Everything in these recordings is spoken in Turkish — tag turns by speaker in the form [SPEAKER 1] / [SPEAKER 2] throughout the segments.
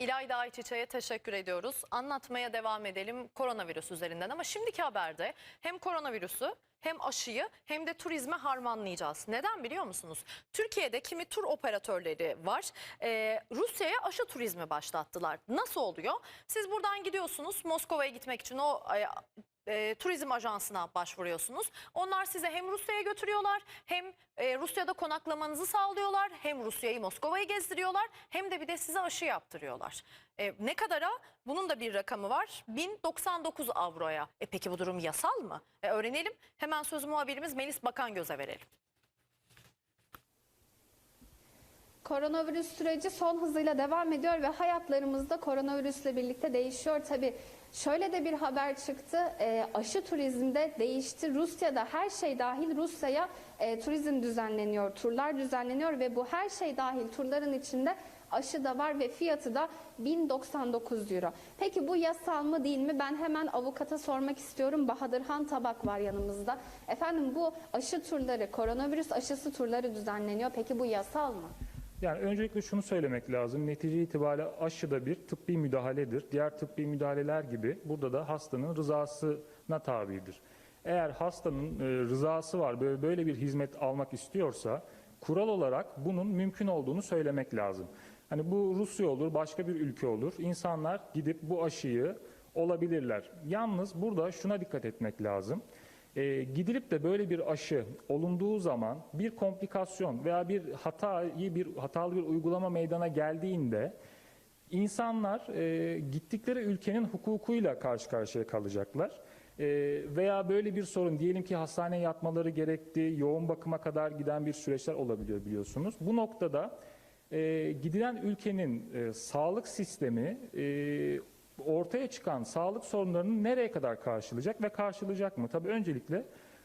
[SPEAKER 1] İlayda Ayçiçek'e teşekkür ediyoruz. Anlatmaya devam edelim koronavirüs üzerinden ama şimdiki haberde hem koronavirüsü hem aşıyı hem de turizme harmanlayacağız. Neden biliyor musunuz? Türkiye'de kimi tur operatörleri var. Ee, Rusya'ya aşı turizmi başlattılar. Nasıl oluyor? Siz buradan gidiyorsunuz Moskova'ya gitmek için o e, e, turizm ajansına başvuruyorsunuz. Onlar size hem Rusya'ya götürüyorlar hem e, Rusya'da konaklamanızı sağlıyorlar. Hem Rusya'yı Moskova'yı gezdiriyorlar hem de bir de size aşı yaptırıyorlar. E, ne kadara? Bunun da bir rakamı var. 1099 avroya. E peki bu durum yasal mı? E, öğrenelim. Hemen sözü muhabirimiz Melis Bakangöz'e verelim.
[SPEAKER 2] Koronavirüs süreci son hızıyla devam ediyor ve hayatlarımızda koronavirüsle birlikte değişiyor. Tabii şöyle de bir haber çıktı. E, aşı turizmde değişti. Rusya'da her şey dahil Rusya'ya e, turizm düzenleniyor, turlar düzenleniyor ve bu her şey dahil turların içinde aşı da var ve fiyatı da 1099 euro. Peki bu yasal mı değil mi? Ben hemen avukata sormak istiyorum. Bahadırhan Tabak var yanımızda. Efendim bu aşı turları, koronavirüs aşısı turları düzenleniyor. Peki bu yasal mı?
[SPEAKER 3] Yani öncelikle şunu söylemek lazım. Netice itibariyle aşı da bir tıbbi müdahaledir. Diğer tıbbi müdahaleler gibi burada da hastanın rızasına tabidir. Eğer hastanın e, rızası var böyle, böyle bir hizmet almak istiyorsa kural olarak bunun mümkün olduğunu söylemek lazım. Hani bu Rusya olur, başka bir ülke olur. İnsanlar gidip bu aşıyı olabilirler. Yalnız burada şuna dikkat etmek lazım. E, gidilip de böyle bir aşı olunduğu zaman bir komplikasyon veya bir hatayı bir hatalı bir uygulama meydana geldiğinde insanlar e, gittikleri ülkenin hukukuyla karşı karşıya kalacaklar. E, veya böyle bir sorun diyelim ki hastaneye yatmaları gerekti, yoğun bakıma kadar giden bir süreçler olabiliyor biliyorsunuz. Bu noktada e, gidilen ülkenin e, sağlık sistemi e, ortaya çıkan sağlık sorunlarını nereye kadar karşılayacak ve karşılayacak mı? Tabii öncelikle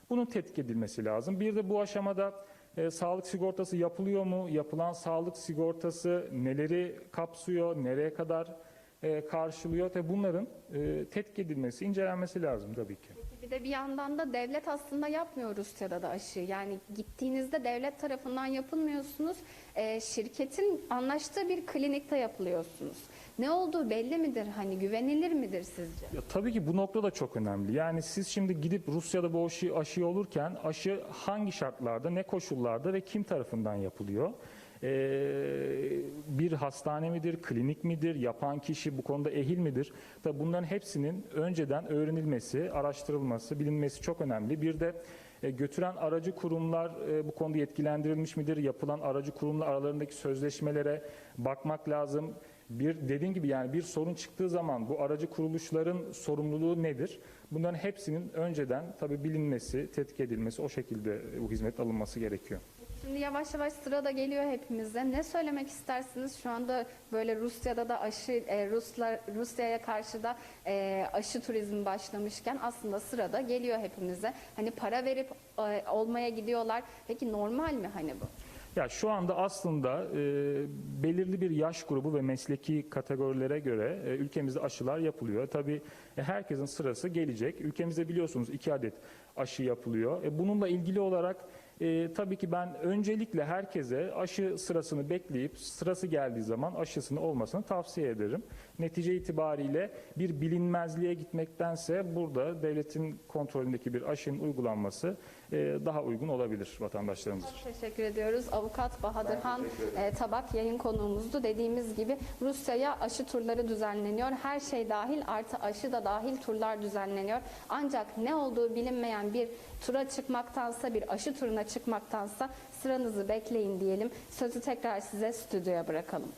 [SPEAKER 3] bunun tetkik edilmesi lazım. Bir de bu aşamada e, sağlık sigortası yapılıyor mu? Yapılan sağlık sigortası neleri kapsıyor? Nereye kadar e, karşılıyor? Tabii bunların e, tetkik edilmesi, incelenmesi lazım tabii ki.
[SPEAKER 2] Bir de bir yandan da devlet aslında yapmıyor Rusya'da da aşı. Yani gittiğinizde devlet tarafından yapılmıyorsunuz. Ee, şirketin anlaştığı bir klinikte yapılıyorsunuz. Ne olduğu belli midir? Hani güvenilir midir sizce?
[SPEAKER 3] Ya, tabii ki bu nokta da çok önemli. Yani siz şimdi gidip Rusya'da bu aşı, aşı olurken aşı hangi şartlarda, ne koşullarda ve kim tarafından yapılıyor? Ee, bir hastane midir, klinik midir, yapan kişi bu konuda ehil midir? Tabii bunların hepsinin önceden öğrenilmesi, araştırılması, bilinmesi çok önemli. Bir de e, götüren aracı kurumlar e, bu konuda yetkilendirilmiş midir? Yapılan aracı kurumla aralarındaki sözleşmelere bakmak lazım. Bir dediğim gibi yani bir sorun çıktığı zaman bu aracı kuruluşların sorumluluğu nedir? Bunların hepsinin önceden tabii bilinmesi, tetkik edilmesi, o şekilde bu hizmet alınması gerekiyor.
[SPEAKER 2] Şimdi yavaş yavaş sıra da geliyor hepimize. Ne söylemek istersiniz? Şu anda böyle Rusya'da da aşı, e, Ruslar Rusya'ya karşı da e, aşı turizmi başlamışken aslında sırada geliyor hepimize. Hani para verip e, olmaya gidiyorlar. Peki normal mi hani bu?
[SPEAKER 3] Ya şu anda aslında e, belirli bir yaş grubu ve mesleki kategorilere göre e, ülkemizde aşılar yapılıyor. Tabii e, herkesin sırası gelecek. Ülkemizde biliyorsunuz iki adet aşı yapılıyor. E, bununla ilgili olarak e, tabii ki ben öncelikle herkese aşı sırasını bekleyip sırası geldiği zaman aşısını olmasını tavsiye ederim. Netice itibariyle bir bilinmezliğe gitmektense burada devletin kontrolündeki bir aşının uygulanması e, daha uygun olabilir vatandaşlarımız için.
[SPEAKER 2] Teşekkür ediyoruz. Avukat Bahadır Han e, Tabak yayın konuğumuzdu. Dediğimiz gibi Rusya'ya aşı turları düzenleniyor. Her şey dahil artı aşı da dahil turlar düzenleniyor. Ancak ne olduğu bilinmeyen bir tura çıkmaktansa bir aşı turuna çıkmaktansa sıranızı bekleyin diyelim. Sözü tekrar size stüdyoya bırakalım.